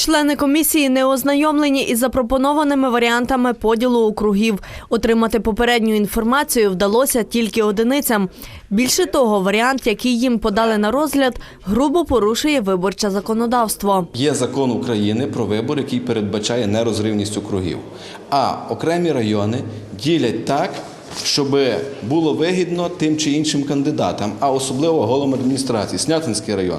Члени комісії не ознайомлені із запропонованими варіантами поділу округів. Отримати попередню інформацію вдалося тільки одиницям. Більше того, варіант, який їм подали на розгляд, грубо порушує виборче законодавство. Є закон України про вибор, який передбачає нерозривність округів. А окремі райони ділять так, щоб було вигідно тим чи іншим кандидатам, а особливо головам адміністрації. Снятинський район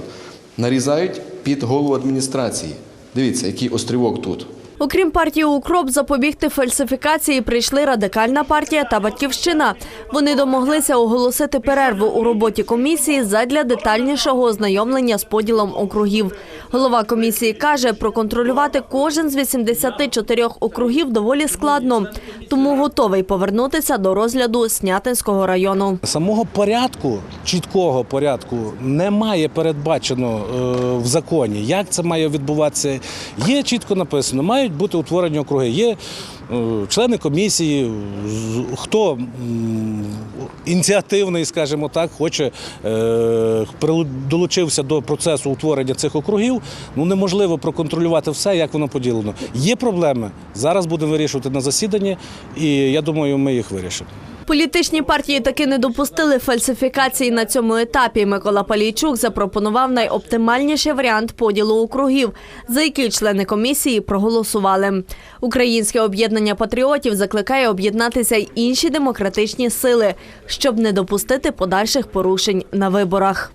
нарізають під голову адміністрації. Дивіться, який острівок тут. Окрім партії Укроп, запобігти фальсифікації прийшли радикальна партія та батьківщина. Вони домоглися оголосити перерву у роботі комісії задля детальнішого ознайомлення з поділом округів. Голова комісії каже, проконтролювати кожен з 84 округів доволі складно, тому готовий повернутися до розгляду Снятинського району. Самого порядку, чіткого порядку, немає передбачено е, в законі. Як це має відбуватися? Є чітко написано, мають бути утворені округи. Є члени комісії, хто ініціативний, скажімо так, хоче е, долучився до процесу утворення цих округів. Ну неможливо проконтролювати все, як воно поділено. Є проблеми. Зараз будемо вирішувати на засіданні, і я думаю, ми їх вирішимо. Політичні партії таки не допустили фальсифікації на цьому етапі. Микола Палійчук запропонував найоптимальніший варіант поділу округів, за який члени комісії проголосували. Українське об'єднання патріотів закликає об'єднатися й інші демократичні сили, щоб не допустити подальших порушень на виборах.